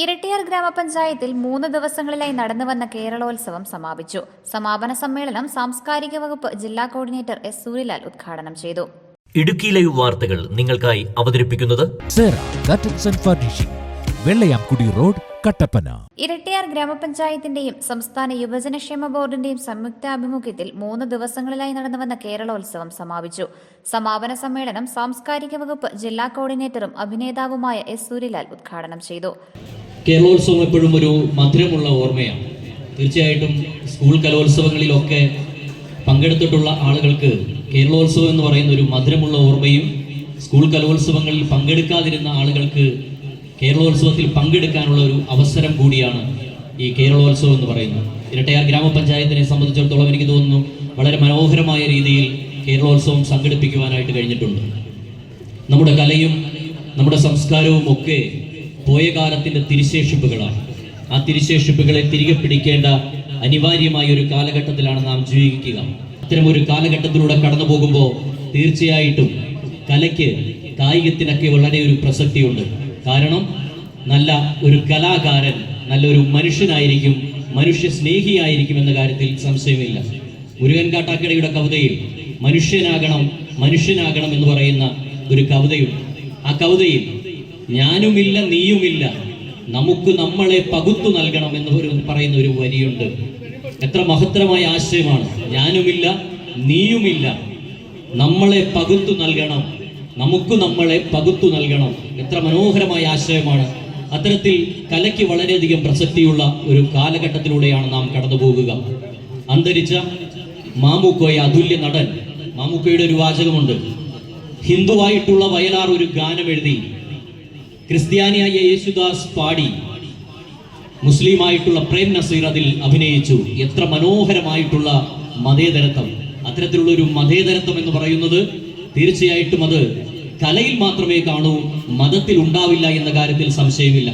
ഇരട്ടിയാർ ഗ്രാമപഞ്ചായത്തിൽ മൂന്ന് ദിവസങ്ങളിലായി നടന്നുവന്ന കേരളോത്സവം സമാപിച്ചു. സമാപന സമ്മേളനം സാംസ്കാരിക വകുപ്പ് ജില്ലാ കോർഡിനേറ്റർ എസ് സൂര്യലാൽ ഉദ്ഘാടനം ചെയ്തു. ഇടുക്കി ലൈവ് വാർത്തകൾ നിങ്ങൾക്കായി അവതരിപ്പിക്കുന്നത് വെള്ളയാംകുടി റോഡ് കട്ടപ്പന. ഇരട്ടിയാർ ഗ്രാമപഞ്ചായത്തിന്റെയും സംസ്ഥാന യുവജനക്ഷേമ ബോർഡിന്റെയും സംയുക്താഭിമുഖ്യത്തിൽ മൂന്ന് ദിവസങ്ങളിലായി നടന്നുവന്ന കേരളോത്സവം സമാപിച്ചു. സമാപന സമ്മേളനം സാംസ്കാരിക വകുപ്പ് ജില്ലാ കോർഡിനേറ്ററും അഭിനേതാവുമായ എസ് സൂര്യലാൽ ഉദ്ഘാടനം ചെയ്തു. കേരളോത്സവം എപ്പോഴും ഒരു മധുരമുള്ള ഓർമ്മയാണ്. തീർച്ചയായിട്ടും സ്കൂൾ കലോത്സവങ്ങളിലൊക്കെ പങ്കെടുത്തിട്ടുള്ള ആളുകൾക്ക് കേരളോത്സവം എന്ന് പറയുന്ന ഒരു മധുരമുള്ള ഓർമ്മയും സ്കൂൾ കലോത്സവങ്ങളിൽ പങ്കെടുക്കാതിരുന്ന ആളുകൾക്ക് കേരളോത്സവത്തിൽ പങ്കെടുക്കാനുള്ള ഒരു അവസരം കൂടിയാണ് ഈ കേരളോത്സവം എന്ന് പറയുന്നത്. ഇരട്ടയാർ ഗ്രാമപഞ്ചായത്തിനെ സംബന്ധിച്ചിടത്തോളം എനിക്ക് തോന്നുന്നു വളരെ മനോഹരമായ രീതിയിൽ കേരളോത്സവം സംഘടിപ്പിക്കുവാനായിട്ട് കഴിഞ്ഞിട്ടുണ്ട്. നമ്മുടെ കലയും നമ്മുടെ സംസ്കാരവും ഒക്കെ പോയ കാലത്തിന്റെ തിരിശേഷിപ്പുകളാണ്. ആ തിരിശേഷിപ്പുകളെ തിരികെ പിടിക്കേണ്ട അനിവാര്യമായ ഒരു കാലഘട്ടത്തിലാണ് നാം ജീവിക്കുക. അത്തരം ഒരു കാലഘട്ടത്തിലൂടെ കടന്നു പോകുമ്പോൾ തീർച്ചയായിട്ടും കലയ്ക്ക് കായികത്തിനൊക്കെ വളരെ ഒരു പ്രസക്തിയുണ്ട്. കാരണം നല്ല ഒരു കലാകാരൻ നല്ലൊരു മനുഷ്യനായിരിക്കും മനുഷ്യ സ്നേഹിയായിരിക്കും എന്ന കാര്യത്തിൽ സംശയമില്ല. മുരുകൻ കാട്ടാക്കടയുടെ കവിതയിൽ മനുഷ്യനാകണം മനുഷ്യനാകണം എന്ന് പറയുന്ന ഒരു കവിതയുണ്ട്. ആ കവിതയിൽ ഞാനുമില്ല നീയുമില്ല. നമുക്ക് നമ്മളെ പകുത്തു നൽകണം എന്ന് ഒരു പറയുന്ന ഒരു വരിയുണ്ട്. എത്ര മഹത്തരമായ ആശയമാണ്. ഞാനുമില്ല നീയുമില്ല. നമ്മളെ പകുത്തു നൽകണം. നമുക്ക് നമ്മളെ പകുത്തു നൽകണം. എത്ര മനോഹരമായ ആശയമാണ്. അത്തരത്തിൽ കലയ്ക്ക് വളരെയധികം പ്രസക്തിയുള്ള ഒരു കാലഘട്ടത്തിലൂടെയാണ് നാം കടന്നു പോകുക അന്തരിച്ച മാമുക്കോയ അതുല്യ നടൻ. മാമുക്കോയുടെ ഒരു വാചകമുണ്ട്. ഹിന്ദുവായിട്ടുള്ള വയലാർ ഒരു ഗാനം എഴുതി ക്രിസ്ത്യാനിയായ യേശുദാസ് പാടി. മുസ്ലിമായിട്ടുള്ള പ്രേം നസീർ അതിൽ അഭിനയിച്ചു. എത്ര മനോഹരമായിട്ടുള്ള മതേതരത്വം. അത്തരത്തിലുള്ള ഒരു മതേതരത്വം എന്ന് പറയുന്നത് തീർച്ചയായിട്ടും അത് കലയിൽ മാത്രമേ കാണൂ മതത്തിൽ ഉണ്ടാവില്ല എന്ന കാര്യത്തിൽ സംശയമില്ല.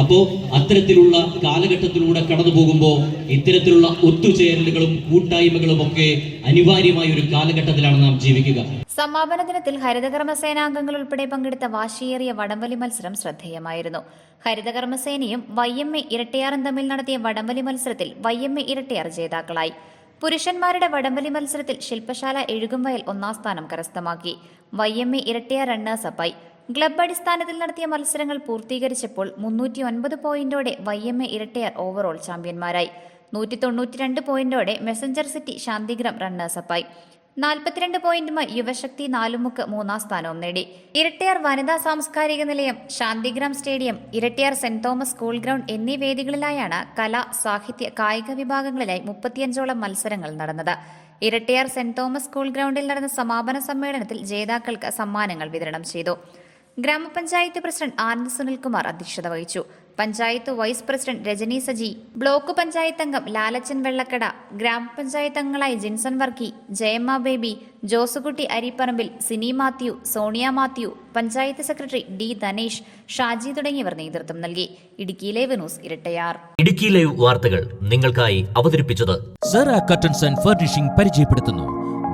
അപ്പോ അത്തരത്തിലുള്ള കാലഘട്ടത്തിലൂടെ കടന്നു പോകുമ്പോൾ ഇത്തരത്തിലുള്ള ഒത്തുചേരലുകളും കൂട്ടായ്മകളും ഒക്കെ അനിവാര്യമായ ഒരു കാലഘട്ടത്തിലാണ് നാം ജീവിക്കുക. സമാപന ദിനത്തിൽ ഹരിതകർമ്മസേനാംഗങ്ങൾ ഉൾപ്പെടെ പങ്കെടുത്ത വാശിയേറിയ വടംവലി മത്സരം ശ്രദ്ധേയമായിരുന്നു. ഹരിതകർമ്മസേനയും വൈ എം എ ഇരട്ടയാറും തമ്മിൽ നടത്തിയ വടംവലി മത്സരത്തിൽ വൈ എം എ ഇരട്ടയാർ ജേതാക്കളായി. പുരുഷന്മാരുടെ വടംവലി മത്സരത്തിൽ ശില്പശാല എഴുകുംവയൽ ഒന്നാം സ്ഥാനം കരസ്ഥമാക്കി. വൈ എം എ ഇരട്ടയാർ റണ്ണേഴ്സപ്പായി ക്ലബ് അടിസ്ഥാനത്തിൽ നടത്തിയ മത്സരങ്ങൾ പൂർത്തീകരിച്ചപ്പോൾ മുന്നൂറ്റി ഒൻപത് പോയിന്റോടെ Y M A Erattayar overall ചാമ്പ്യന്മാരായി. നൂറ്റി തൊണ്ണൂറ്റിരണ്ട് പോയിന്റോടെ മെസഞ്ചർ സിറ്റി ശാന്തിഗ്രം റണ്ണേഴ്സപ്പായി നാൽപ്പത്തിരണ്ട് പോയിന്റുമായി യുവശക്തി നാലുമുക്ക് മൂന്നാം സ്ഥാനവും നേടി. ഇരട്ടിയാർ വനിതാ സാംസ്കാരിക നിലയം Shantigram stadium Erattayar Saint Thomas school ground എന്നീ വേദികളിലായാണ് കല സാഹിത്യ കായിക വിഭാഗങ്ങളിലായി മുപ്പത്തിയഞ്ചോളം മത്സരങ്ങൾ നടന്നത്. ഇരട്ടിയാർ സെന്റ് തോമസ് സ്കൂൾ ഗ്രൗണ്ടിൽ നടന്ന സമാപന സമ്മേളനത്തിൽ ജേതാക്കൾക്ക് സമ്മാനങ്ങൾ വിതരണം ചെയ്തു. ഗ്രാമപഞ്ചായത്ത് പ്രസിഡന്റ് ആനന്ദ് സുനിൽകുമാർ അധ്യക്ഷത വഹിച്ചു. Panchayat vice president Rajani Saji block panchayat അംഗം ലാലച്ചൻ വെള്ളക്കട ഗ്രാമപഞ്ചായത്ത് അംഗങ്ങളായ ജിൻസൺ വർക്കി ജയമ്മ ബേബി ജോസുകുട്ടി അരിപ്പറമ്പിൽ സിനി മാത്യു സോണിയ മാത്യു പഞ്ചായത്ത് സെക്രട്ടറി ഡി ധനേഷ് ഷാജി തുടങ്ങിയവർ നേതൃത്വം നൽകി. Idukki live news Erattayar. Idukki live വാർത്തകൾ നിങ്ങൾക്കായി അവതരിപ്പിച്ചത് സർ കർട്ടൻസ് ആൻഡ് ഫർണിഷിംഗ് പരിചയപ്പെടുത്തുന്നു.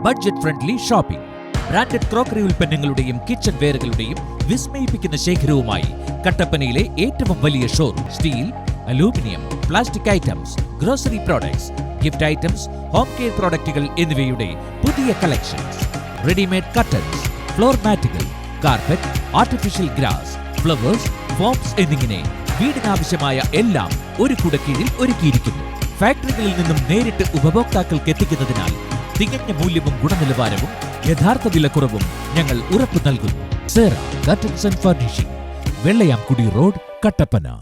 Budget friendly shopping branded crockery ഉൽപ്പന്നങ്ങളുടെയും കിച്ചൺ വെയറുകളുടെയും വിസ്മയിപ്പിക്കുന്ന ശേഖരവുമായി കട്ടപ്പനയിലെ ഏറ്റവും വലിയ showroom steel aluminium plastic items grocery products gift items home care പ്രോഡക്റ്റുകൾ എന്നിവയുടെ പുതിയ collections readymade curtains floor മാറ്റുകൾ carpet artificial grass flowers foams എന്നിങ്ങനെ വീടിനാവശ്യമായ എല്ലാം ഒരു കുടക്കീഴിൽ ഒരുക്കിയിരിക്കുന്നു. ഫാക്ടറികളിൽ നിന്നും നേരിട്ട് ഉപഭോക്താക്കൾക്ക് എത്തിക്കുന്നതിനാൽ തികഞ്ഞ മൂല്യവും ഗുണനിലവാരവും യഥാർത്ഥ വിലക്കുറവും ഞങ്ങൾ ഉറപ്പു നൽകുന്നു. Zera curtains and furnishing Vellayamkudi road Kattappana.